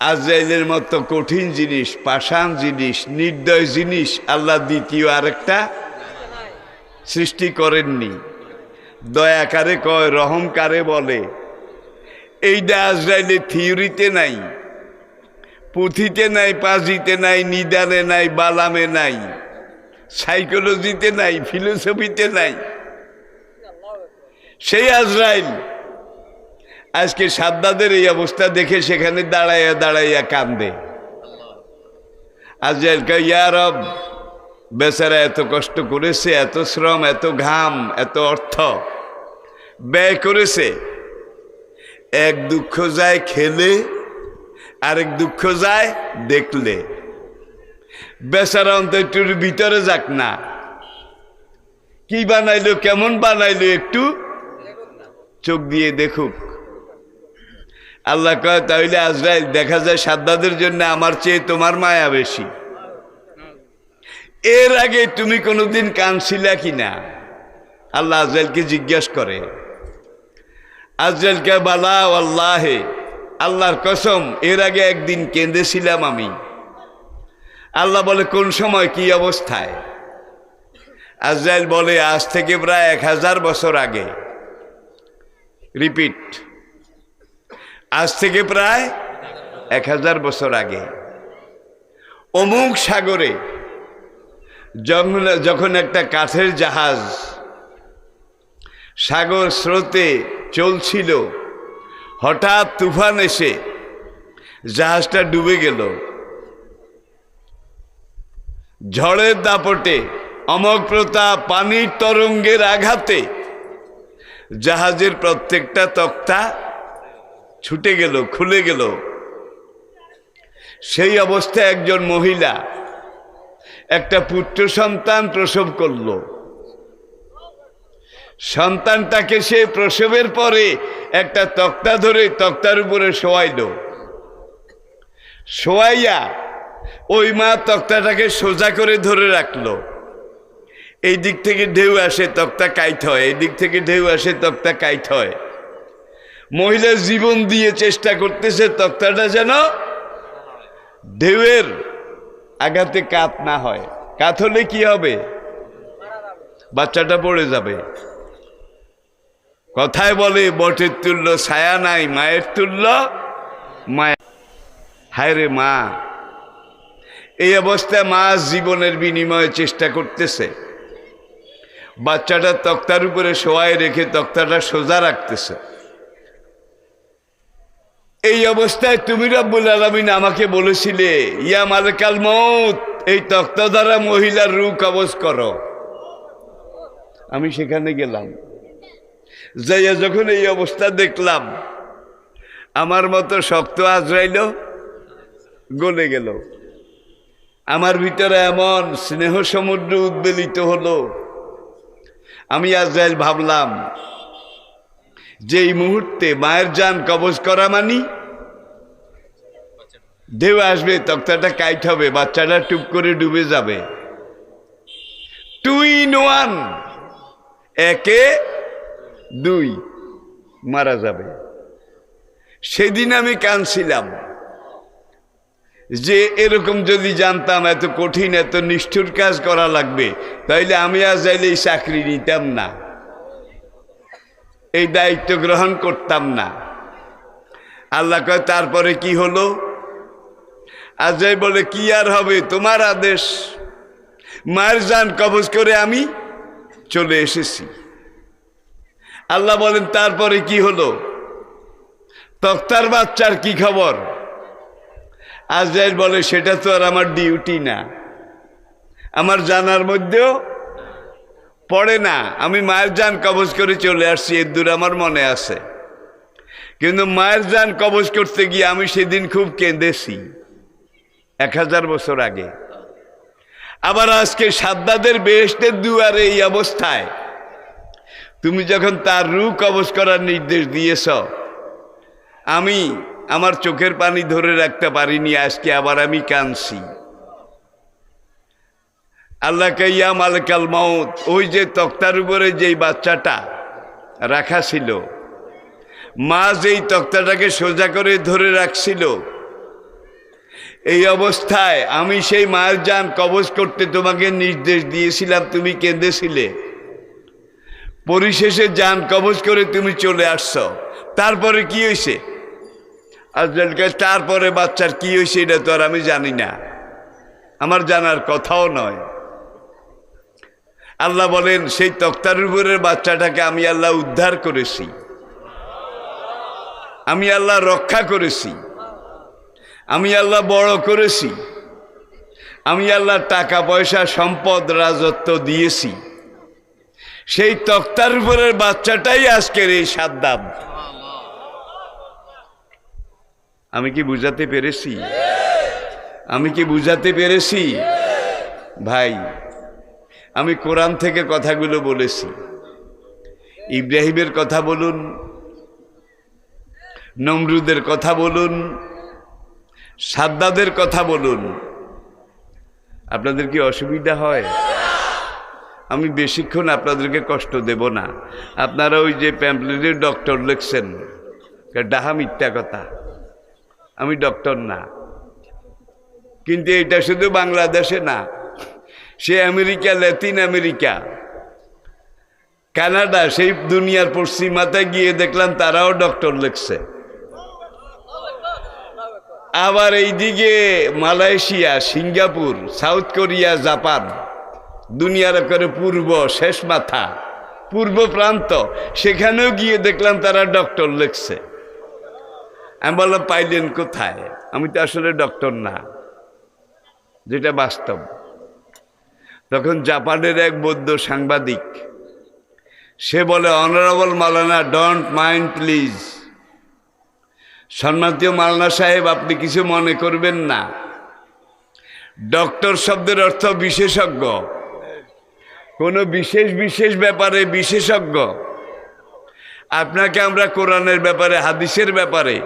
আজরাইলের মতো কঠিন জিনিস, পাষাণ জিনিস, নির্দয় জিনিস আল্লাহ দ্বিতীয় আরেকটা সৃষ্টি করেননি। দয়াকারে কয়, রহম কারে বলে? এইটা আজরাইলের থিওরিতে নাই, পুঁথিতে নাই, পাজিতে নাই, নিদানে নাই, বালামে নাই, সাইকোলজিতে নাই, ফিলোসফিতে নাই। সেই আজরাইল আজকে সাদ্দাদের এই অবস্থা দেখে সেখানে দাঁড়াইয়া দাঁড়াইয়া কান্দে। আজরাইল কয় ইয়া বেচারা এত কষ্ট করেছে, এত শ্রম, এত ঘাম, এত অর্থ ব্যয় করেছে। এক দুঃখ যায় খেলে, আরেক দুঃখ যায় দেখলে। বেচারা অন্তর ভিতরে যাক না। কি বানাইলো, কেমন বানাইলো একটু চোখ দিয়ে দেখুক। আল্লাহ কয়, তাহলে আজরাইল, দেখা যায় সাদ্দাদের জন্য আমার চেয়ে তোমার মায়া বেশি। এর আগে তুমি কোনোদিন কানছিলা কি না আল্লাহ আজরাইলকে জিজ্ঞাসা করে, আজরাইলকে বালা, আল্লাহে, আল্লাহর কসম, এর আগে একদিন কেঁদেছিলাম আমি। আল্লাহ বলে, কোন সময়, কি অবস্থায়? আজরাইল বলে, আজ থেকে প্রায় এক হাজার বছর আগে। রিপিট আজ থেকে প্রায় এক হাজার বছর আগে অমুক সাগরে যখন একটা কাঠের জাহাজ সাগর স্রোতে চলছিল, হঠাৎ তুফান এসে জাহাজটা ডুবে গেল। ঝড়ের দাপটে অমক প্রতাপ পানির তরঙ্গের আঘাতে জাহাজের প্রত্যেকটা তক্তা ছুটে গেল, খুলে গেল। সেই অবস্থায় একজন মহিলা একটা পুত্র সন্তান প্রসব করল। সন্তানটাকে সে প্রসবের পরে একটা তক্তা ধরে তক্তার উপরে শোয়াইল। শোয়াইয়া ওই মা তক্তাটাকে সোজা করে ধরে রাখল। এই দিক থেকে ঢেউ আসে, তক্তা কাইট হয়। এই দিক থেকে ঢেউ আসে, তক্তা কাইট হয়। মহিলা জীবন দিয়ে চেষ্টা করতেছে তক্তাটা যেন ঢেউয়ের আঘাতে কাত না হয়। কাত হলে কি হবে? বাচ্চাটা পড়ে যাবে। কথায় বলে, বটের তুল্য ছায়া নাই, মায়ের তুল্য মায়া। হায় রে মা, এই অবস্থায় মা জীবনের বিনিময়ে চেষ্টা করতেছে। বাচ্চাটা তক্তার উপরে শোয়ায় রেখে তক্তাটা সোজা রাখতেছে। এই অবস্থায় তুমি রব্বুল আলমিন আমাকে বলেছিলে, ইয়া মালকাল মৌত এই তক্তা দ্বারা মহিলার রু কবজ করো। আমি সেখানে গেলাম। যাইয়া যখন এই অবস্থা দেখলাম, আমার মতো শক্ত আজরাইল গলে গেল। আমার ভিতরে এমন স্নেহ সমুদ্র উদ্বেলিত হলো। আমি আজরাইল ভাবলাম, যে এই মুহূর্তে মায়ের যান কবজ করা মানি? ঢেউ আসবে, তক্তাটা কাইট হবে, বাচ্চাটা টুপ করে ডুবে যাবে। টু ইন ওয়ান একে দুই, মারা যাবে। সেদিন আমি কাঁদছিলাম যে এরকম যদি জানতাম এত কঠিন, এত নিষ্ঠুর কাজ করা লাগবে, তাইলে আমি আর যাইলে এই চাকরি নিতাম না। এই দায়িত্ব গ্রহণ করতাম না। আল্লাহ কয়, তারপরে কি হলো? আজরাই বলে, কি আর হবে? তোমার আদেশ। মায়ের যান কবজ করে আমি চলে এসেছি। আল্লাহ বলেন, তারপরে কি হলো? তক্তার বাচ্চার কি খবর? আজরাইল বলে, সেটা তো আর আমার ডিউটি না। আমার জানার মধ্যেও পড়ে না। আমি মায়ের যান কবজ করে চলে আসছি, এর দূর আমার মনে আছে। কিন্তু মায়ের যান কবজ করতে গিয়ে আমি সেদিন খুব কেঁদেছি। এক হাজার বছর আগে। আবার আজকে সাদ্দাদের বেহেস্টের দুয়ারে এই অবস্থায়। তুমি যখন তার রু কবজ করার নির্দেশ দিয়েছ, আমি আমার চোখের পানি ধরে রাখতে পারিনি, আজকে আবার আমি কাঁদছি। আল্লাহ কাইয়া মালকাল মাউত, ওই যে তক্তার উপরে যেই বাচ্চাটা রাখা ছিল, মা যেই তক্তাটাকে সোজা করে ধরে রাখছিল এই অবস্থায় আমি সেই মায়ের যান কবজ করতে তোমাকে নির্দেশ দিয়েছিলাম, তুমি কেঁদেছিলে। পরিশেষে যান কবজ করে তুমি চলে আসছো। তারপরে কি হয়েছে? আজকালকে তারপরে বাচ্চার কি হয়েছে এটা তো আর আমি জানি না। আমার জানার কথাও নয়। আল্লাহ বলেন, সেই তক্তার উপরের বাচ্চাটাকে আমি আল্লাহ উদ্ধার করেছি। আমি আল্লাহ রক্ষা করেছি। আমি আল্লাহ বড় করেছি। আমি আল্লাহ টাকা, পয়সা, সম্পদ, রাজত্ব দিয়েছি। সেই তক্তার উপরের বাচ্চাটাই আজকের এই সাদ্দাম। আমি কি বুঝাতে পেরেছি? আমি কি বুঝাতে পেরেছি? ভাই, আমি কোরআন থেকে কথাগুলো বলেছি। ইব্রাহিমের কথা বলুন, নমরুদের কথা বলুন সাদ্দাদের কথা বলুন। আপনাদের কি অসুবিধা হয়? আমি বেশিক্ষণ আপনাদেরকে কষ্ট দেব না। আপনারা ওই যে প্যাম্পলেটের ডক্টর লিখছেন ডাহা মিথ্যা কথা। আমি ডক্টর না। কিন্তু এটা শুধু বাংলাদেশে না, সে আমেরিকা, ল্যাতিন আমেরিকা, কানাডা, সেই দুনিয়ার পশ্চিমাতে গিয়ে দেখলাম তারাও ডক্টর লিখছে। আবার এইদিকে Malaysia, Singapore, South Korea, Japan, দুনিয়ার করে পূর্ব, শেষ মাথা, পূর্ব প্রান্ত, সেখানেও গিয়ে দেখলাম তারা ডক্টর লিখছে। আমি বললাম, পাইলেন কোথায়? আমি তো আসলে ডক্টর না, যেটা বাস্তব। তখন জাপানের এক বৌদ্ধ সাংবাদিক, সে বলে, honourable Maulana, don't mind please. সম্মানীয় মালনা সাহেব, আপনি কিছু মনে করবেন না। ডক্টর শব্দের অর্থ বিশেষজ্ঞ। কোনো বিশেষ বিশেষ ব্যাপারে বিশেষজ্ঞ। আপনাকে আমরা কোরআনের ব্যাপারে, হাদিসের ব্যাপারে,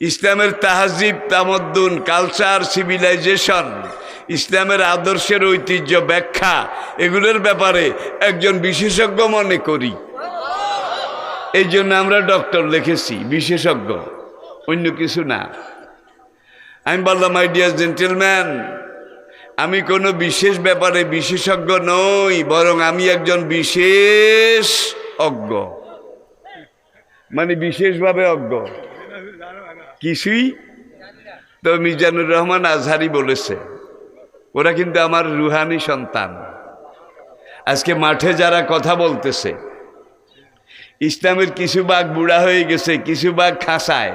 ইসলামের তাহাজিব তামদ্দুন, কালচার, সিভিলাইজেশন, ইসলামের আদর্শের ঐতিহ্য, ব্যাখ্যা, এগুলোর ব্যাপারে একজন বিশেষজ্ঞ মনে করি। এই জন্য আমরা ডক্টর লিখেছি, বিশেষজ্ঞ, অন্য কিছু না। আমি বললাম মাই ডিয়ার জেন্টেলম্যান আমি কোনো বিশেষ ব্যাপারে বিশেষজ্ঞ নই, বরং আমি একজন বিশেষ অজ্ঞ। মানে বিশেষভাবে অজ্ঞ। কিছুই তো মিজানুর রহমান আজহারি বলেছে, ওরা কিন্তু আমার রুহানি সন্তান। আজকে মাঠে যারা কথা বলতেছে ইসলামের কিছু বাঘ বুড়া হয়ে গেছে, কিছু বাঘ খাসায়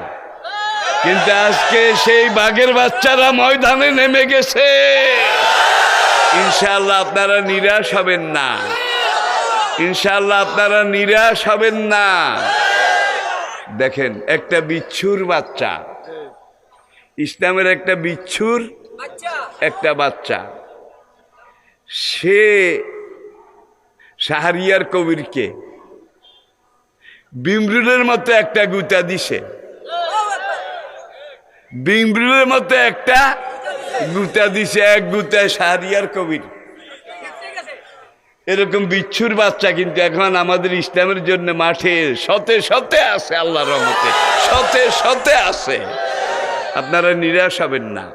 কিন্তু আজকে সেই বাঘের বাচ্চারা ময়দানে নেমে গেছে। ইনশাল্লাহ আপনারা নিরাশ হবেন না। ইনশাল্লাহ আপনারা নিরাশ হবেন না। দেখেন, একটা বিচ্ছুর বাচ্চা। ইসলামের একটা বিচ্ছুর একটা বাচ্চা। সে শাহরিয়ার কবিরকে বিমরুলের মতো একটা গুতা দিছে। বিমরুলের মতো একটা গুতা দিছে, এক গুতায় শাহরিয়ার কবির। এরকম বিচ্ছুর বাচ্চা কিন্তু এখন আমাদের ইসলামের জন্য মাঠে শতে শতে আছে আল্লাহ রহমতে। শতে শতে আছে। আপনারা নিরাশ হবেন না।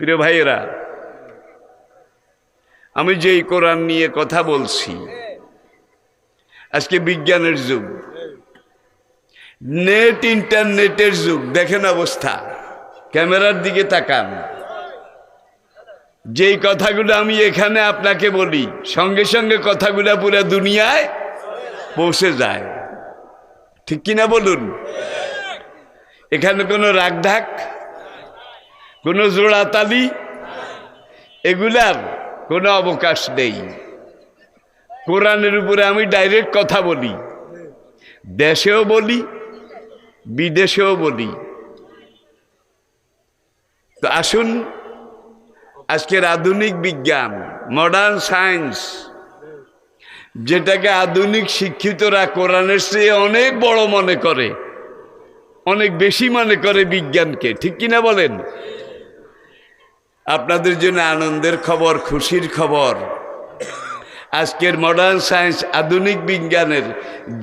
প্রিয় ভাইয়েরা, আমি যেই কোরআন নিয়ে কথা বলছি আজকে বিজ্ঞানের যুগ। নেট, ইন্টারনেটের যুগ। দেখেন অবস্থা। ক্যামেরার দিকে তাকান। যেই কথাগুলো আমি এখানে আপনাকে বলি, সঙ্গে সঙ্গে কথাগুলো পুরো দুনিয়ায় পৌঁছে যায়। ঠিক কিনা বলুন? এখানে কোনো রাগঢাক কোনো জোড়াতালি? এগুলার কোনো অবকাশ নেই। কোরআনের উপরে আমি ডাইরেক্ট কথা বলি। দেশেও বলি, বিদেশেও বলি। তো আসুন, আজকের আধুনিক বিজ্ঞান মডার্ন সায়েন্স যেটাকে আধুনিক শিক্ষিতরা কোরআনের চেয়ে অনেক বড় মনে করে, অনেক বেশি মনে করে বিজ্ঞানকে, ঠিক কিনা বলেন? আপনাদের জন্য আনন্দের খবর, খুশির খবর আজকের মডার্ন সায়েন্স আধুনিক বিজ্ঞানের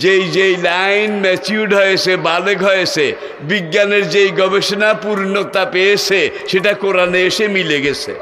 যেই যেই লাইন ম্যাচিউর্ড হয়েছে, বালেগ হয়েছে, বিজ্ঞানের যেই গবেষণা পূর্ণতা পেয়েছে, সেটা কোরআনে এসে মিলে গেছে।